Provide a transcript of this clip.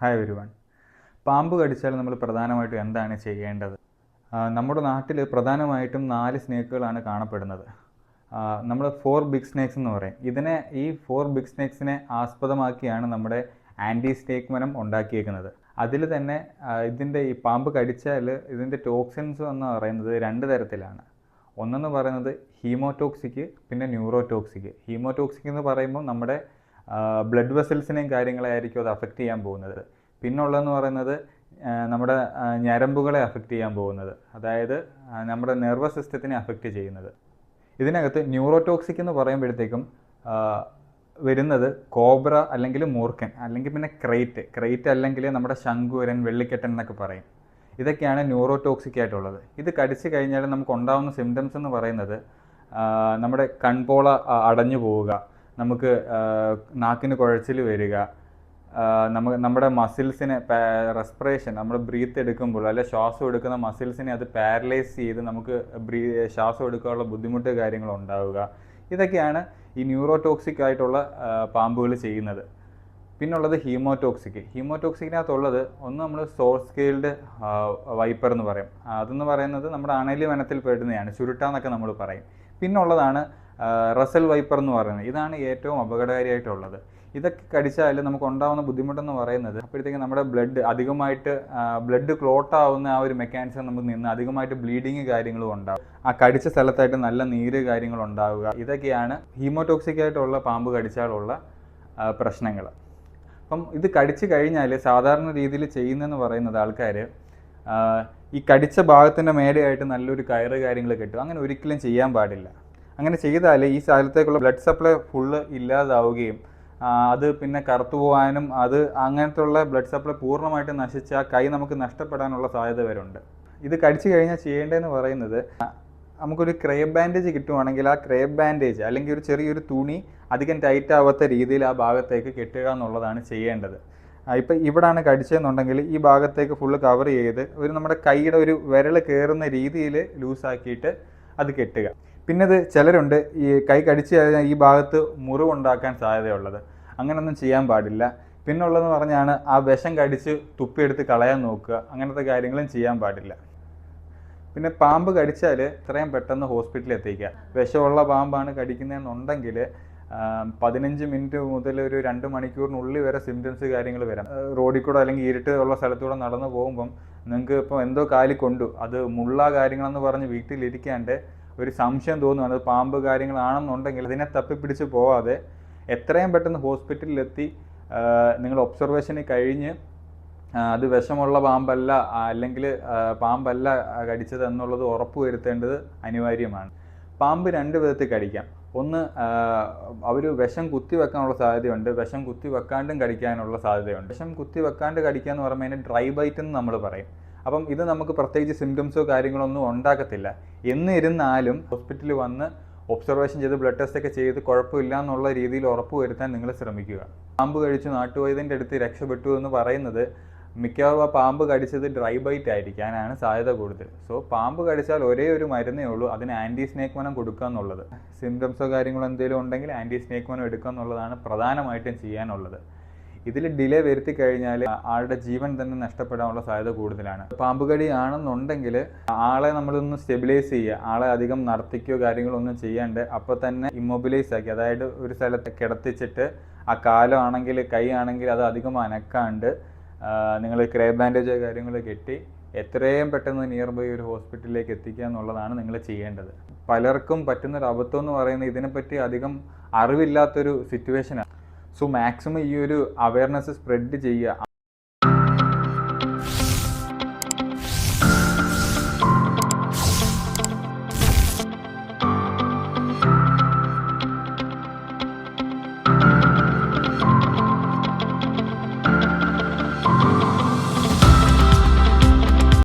Hi വരുവാൻ പാമ്പ് കടിച്ചാൽ നമ്മൾ പ്രധാനമായിട്ടും എന്താണ് ചെയ്യേണ്ടത്? നമ്മുടെ നാട്ടിൽ പ്രധാനമായിട്ടും നാല് സ്നേക്കുകളാണ് കാണപ്പെടുന്നത്. നമ്മൾ ഫോർ ബിഗ് സ്നേക്സ് എന്ന് പറയും. ഇതിനെ ഈ ഫോർ ബിഗ് സ്നേക്സിനെ ആസ്പദമാക്കിയാണ് നമ്മുടെ ആന്റി സ്നേക്ക് മരം ഉണ്ടാക്കിയേക്കുന്നത്. അതിൽ തന്നെ ഇതിന്റെ ഈ പാമ്പ് കടിച്ചാൽ ഇതിന്റെ ടോക്സിൻസ് എന്ന് പറയുന്നത് രണ്ട് തരത്തിലാണ്. ഒന്നെന്ന് പറയുന്നത് ഹീമോടോക്സിക് പിന്നെ ന്യൂറോടോക്സിക്. ഹീമോടോക്സിക് എന്ന് പറയുമ്പോൾ നമ്മുടെ ബ്ലഡ് വെസൽസിനെയും കാര്യങ്ങളെ ആയിരിക്കും അത് അഫക്റ്റ് ചെയ്യാൻ പോകുന്നത്. പിന്നുള്ളതെന്ന് പറയുന്നത് നമ്മുടെ ഞരമ്പുകളെ അഫക്റ്റ് ചെയ്യാൻ പോകുന്നത്. അതായത് നമ്മുടെ നെർവസ് സിസ്റ്റത്തിനെ അഫക്റ്റ് ചെയ്യുന്നത്. ഇതിനകത്ത് ന്യൂറോടോക്സിക് എന്ന് പറയുമ്പോഴത്തേക്കും വരുന്നത് കോബ്ര അല്ലെങ്കിൽ മൂർക്കൻ അല്ലെങ്കിൽ പിന്നെ ക്രൈറ്റ് ക്രൈറ്റ് അല്ലെങ്കിൽ നമ്മുടെ ശങ്കുരൻ വെള്ളിക്കെട്ടൻ എന്നൊക്കെ പറയും. ഇതൊക്കെയാണ് ന്യൂറോടോക്സിക് ആയിട്ടുള്ളത്. ഇത് കടിച്ചു കഴിഞ്ഞാൽ നമുക്ക് ഉണ്ടാകുന്ന സിംറ്റംസ് എന്ന് പറയുന്നത് നമ്മുടെ കൺപോള അടഞ്ഞു പോവുക. നമുക്ക് നാക്കിന് കുഴച്ചിൽ വരിക നമ്മ നമ്മുടെ മസിൽസിനെ റെസ്പിറേഷൻ നമ്മൾ ബ്രീത്ത് എടുക്കുമ്പോൾ അല്ലെ ശ്വാസം എടുക്കുന്ന മസിൽസിനെ അത് പാരലൈസ് ചെയ്ത് നമുക്ക് ബ്രീ ശ്വാസം എടുക്കാനുള്ള ബുദ്ധിമുട്ട് കാര്യങ്ങൾ ഉണ്ടാവുക. ഇതൊക്കെയാണ് ഈ ന്യൂറോടോക്സിക് ആയിട്ടുള്ള പാമ്പുകൾ ചെയ്യുന്നത്. പിന്നുള്ളത് ഹീമോടോക്സിക് ഹീമോടോക്സിക്കിനകത്തുള്ളത് ഒന്ന് നമ്മൾ സോർ സ്കെയിൽഡ് വൈപ്പർ എന്ന് പറയും. അതെന്ന് പറയുന്നത് നമ്മുടെ അണലി വനത്തിൽ പെടുന്നതാണ് ചുരുട്ടാന്നൊക്കെ നമ്മൾ പറയും. പിന്നുള്ളതാണ് റസൽ വൈപ്പർ എന്ന് പറയുന്നത്. ഇതാണ് ഏറ്റവും അപകടകാരിയായിട്ടുള്ളത്. ഇതൊക്കെ കടിച്ചാൽ നമുക്ക് ഉണ്ടാകുന്ന ബുദ്ധിമുട്ടെന്ന് പറയുന്നത് അപ്പോഴത്തേക്കും നമ്മുടെ ബ്ലഡ് അധികമായിട്ട് ബ്ലഡ് ക്ലോട്ട് ആവുന്ന ആ ഒരു മെക്കാനിസം നമുക്ക് നിന്ന് അധികമായിട്ട് ബ്ലീഡിങ് കാര്യങ്ങളും ഉണ്ടാവും. ആ കടിച്ച സ്ഥലത്തായിട്ട് നല്ല നീര് കാര്യങ്ങൾ ഉണ്ടാവുക. ഇതൊക്കെയാണ് ഹീമോടോക്സിക് ആയിട്ടുള്ള പാമ്പ് കടിച്ചാലുള്ള പ്രശ്നങ്ങൾ അപ്പം ഇത് കടിച്ചു കഴിഞ്ഞാൽ സാധാരണ രീതിയിൽ ചെയ്യുന്നതെന്ന് പറയുന്നത് ആൾക്കാർ ഈ കടിച്ച ഭാഗത്തിന്റെ മേലെയായിട്ട് നല്ലൊരു കയറ് കാര്യങ്ങൾ കിട്ടും. അങ്ങനെ ഒരിക്കലും ചെയ്യാൻ പാടില്ല. അങ്ങനെ ചെയ്താൽ ഈ സ്ഥലത്തേക്കുള്ള ബ്ലഡ് സപ്ലൈ ഫുള്ള് ഇല്ലാതാവുകയും അത് പിന്നെ കറുത്തു പോകാനും അത് അങ്ങനത്തെ ഉള്ള ബ്ലഡ് സപ്ലൈ പൂർണമായിട്ട് നശിച്ച കൈ നമുക്ക് നഷ്ടപ്പെടാനുള്ള സാധ്യത വരുണ്ട് ഇത് കടിച്ചു കഴിഞ്ഞാൽ ചെയ്യേണ്ടതെന്ന് പറയുന്നത് നമുക്കൊരു ക്രേബ് ബാൻഡേജ് കിട്ടുവാണെങ്കിൽ ആ ക്രേബ് ബാൻഡേജ് അല്ലെങ്കിൽ ഒരു ചെറിയൊരു തുണി അധികം ടൈറ്റ് ആവാത്ത രീതിയിൽ ആ ഭാഗത്തേക്ക് കെട്ടുക എന്നുള്ളതാണ് ചെയ്യേണ്ടത്. ഇപ്പം ഇവിടാണ് കടിച്ചതെന്നുണ്ടെങ്കിൽ ഈ ഭാഗത്തേക്ക് ഫുള്ള് കവർ ചെയ്ത് ഒരു നമ്മുടെ കൈയുടെ ഒരു വിരൽ കയറുന്ന രീതിയിൽ ലൂസാക്കിയിട്ട് അത് കെട്ടുക. പിന്നെ ഇത് ചിലരുണ്ട് ഈ കൈ കടിച്ചു കഴിഞ്ഞാൽ ഈ ഭാഗത്ത് മുറിവുണ്ടാക്കാൻ സാധ്യതയുള്ളത്. അങ്ങനൊന്നും ചെയ്യാൻ പാടില്ല. പിന്നുള്ളതെന്ന് പറഞ്ഞാണ് ആ വിഷം കടിച്ച് തുപ്പിയെടുത്ത് കളയാൻ നോക്കുക. അങ്ങനത്തെ കാര്യങ്ങളും ചെയ്യാൻ പാടില്ല. പിന്നെ പാമ്പ് കടിച്ചാൽ എത്രയും പെട്ടെന്ന് ഹോസ്പിറ്റലിൽ എത്തിക്കുക. വിഷമുള്ള പാമ്പാണ് കടിക്കുന്നതെന്നുണ്ടെങ്കിൽ പതിനഞ്ച് മിനിറ്റ് മുതൽ ഒരു രണ്ട് മണിക്കൂറിനുള്ളിൽ വരെ സിംറ്റംസ് കാര്യങ്ങൾ വരാം. റോഡിൽ കൂടെ അല്ലെങ്കിൽ ഇരുട്ട് ഉള്ള സ്ഥലത്തൂടെ നടന്നു പോകുമ്പം നിങ്ങൾക്ക് ഇപ്പോൾ എന്തോ കാലി കൊണ്ടു. അത് മുള്ള കാര്യങ്ങളെന്ന് പറഞ്ഞ് വീട്ടിലിരിക്കാണ്ട് ഒരു സംശയം തോന്നുകയാണ് അത് പാമ്പ് കാര്യങ്ങളാണെന്നുണ്ടെങ്കിൽ അതിനെ തപ്പിപ്പിടിച്ച് പോവാതെ എത്രയും പെട്ടെന്ന് ഹോസ്പിറ്റലിലെത്തി നിങ്ങൾ ഒബ്സർവേഷന് കഴിഞ്ഞ് അത് വിഷമുള്ള പാമ്പല്ല അല്ലെങ്കിൽ പാമ്പല്ല കടിച്ചത് എന്നുള്ളത് ഉറപ്പ് വരുത്തേണ്ടത് അനിവാര്യമാണ്. പാമ്പ് രണ്ട് വിധത്തിൽ കടിക്കാം. ഒന്ന് അവർ വിഷം കുത്തി വെക്കാനുള്ള സാധ്യതയുണ്ട്. വിഷം കുത്തി വെക്കാണ്ടും കടിക്കാനുള്ള സാധ്യതയുണ്ട്. വിഷം കുത്തി വെക്കാണ്ട് കടിക്കുക എന്ന് പറയുമ്പോൾ അതിന് ഡ്രൈ ബൈറ്റ് എന്ന് നമ്മൾ പറയും. അപ്പം ഇത് നമുക്ക് പ്രത്യേകിച്ച് സിംറ്റംസോ കാര്യങ്ങളോ ഒന്നും ഉണ്ടാക്കത്തില്ല എന്നിരുന്നാലും ഹോസ്പിറ്റലിൽ വന്ന് ഒബ്സർവേഷൻ ചെയ്ത് ബ്ലഡ് ടെസ്റ്റ് ഒക്കെ ചെയ്ത് കുഴപ്പമില്ല എന്നുള്ള രീതിയിൽ ഉറപ്പ് വരുത്താൻ നിങ്ങൾ ശ്രമിക്കുക. പാമ്പ് കഴിച്ചു നാട്ടുവൈദ്യന്റെ അടുത്ത് രക്ഷപ്പെട്ടു എന്ന് പറയുന്നത് മിക്കവാറും ആ പാമ്പ് കടിച്ചത് ഡ്രൈ ബൈറ്റ് ആയിരിക്കാനാണ് സാധ്യത കൂടുതൽ. സോ പാമ്പ് കടിച്ചാൽ ഒരേ ഒരു മരുന്നേ ഉള്ളൂ അതിന് ആന്റി സ്നേക്ക് മനം കൊടുക്കുക എന്നുള്ളത്. സിംറ്റംസോ കാര്യങ്ങളോ എന്തെങ്കിലും ഉണ്ടെങ്കിൽ ആന്റി സ്നേക്ക് മനം എടുക്കുക എന്നുള്ളതാണ് പ്രധാനമായിട്ടും ചെയ്യാനുള്ളത്. ഇതിൽ ഡിലേ വരുത്തി കഴിഞ്ഞാൽ ആളുടെ ജീവൻ തന്നെ നഷ്ടപ്പെടാനുള്ള സാധ്യത കൂടുതലാണ്. പാമ്പുകടി ആണെന്നുണ്ടെങ്കിൽ ആളെ നമ്മളൊന്ന് സ്റ്റെബിലൈസ് ചെയ്യുക ആളെ അധികം നടത്തിക്കുകയോ കാര്യങ്ങളോ ഒന്നും ചെയ്യാണ്ട് അപ്പോൾ തന്നെ ഇമ്മൊബിലൈസ് ആക്കി. അതായത് ഒരു സ്ഥലത്ത് കിടത്തിച്ചിട്ട് ആ കാലം ആണെങ്കിൽ കൈ ആണെങ്കിൽ അത് അധികം അനക്കാണ്ട് നിങ്ങൾ ക്രേ ബാൻഡേജ് കാര്യങ്ങൾ കെട്ടി എത്രയും പെട്ടെന്ന് നിയർ ബൈ ഒരു ഹോസ്പിറ്റലിലേക്ക് എത്തിക്കുക എന്നുള്ളതാണ് നിങ്ങൾ ചെയ്യേണ്ടത്. പലർക്കും പറ്റുന്നൊരു അബദ്ധം എന്ന് പറയുന്നത് ഇതിനെപ്പറ്റി അധികം അറിവില്ലാത്തൊരു സിറ്റുവേഷനാണ് സോ മാക്സിമം ഈ ഒരു അവയർനെസ് സ്പ്രെഡ് ചെയ്യുക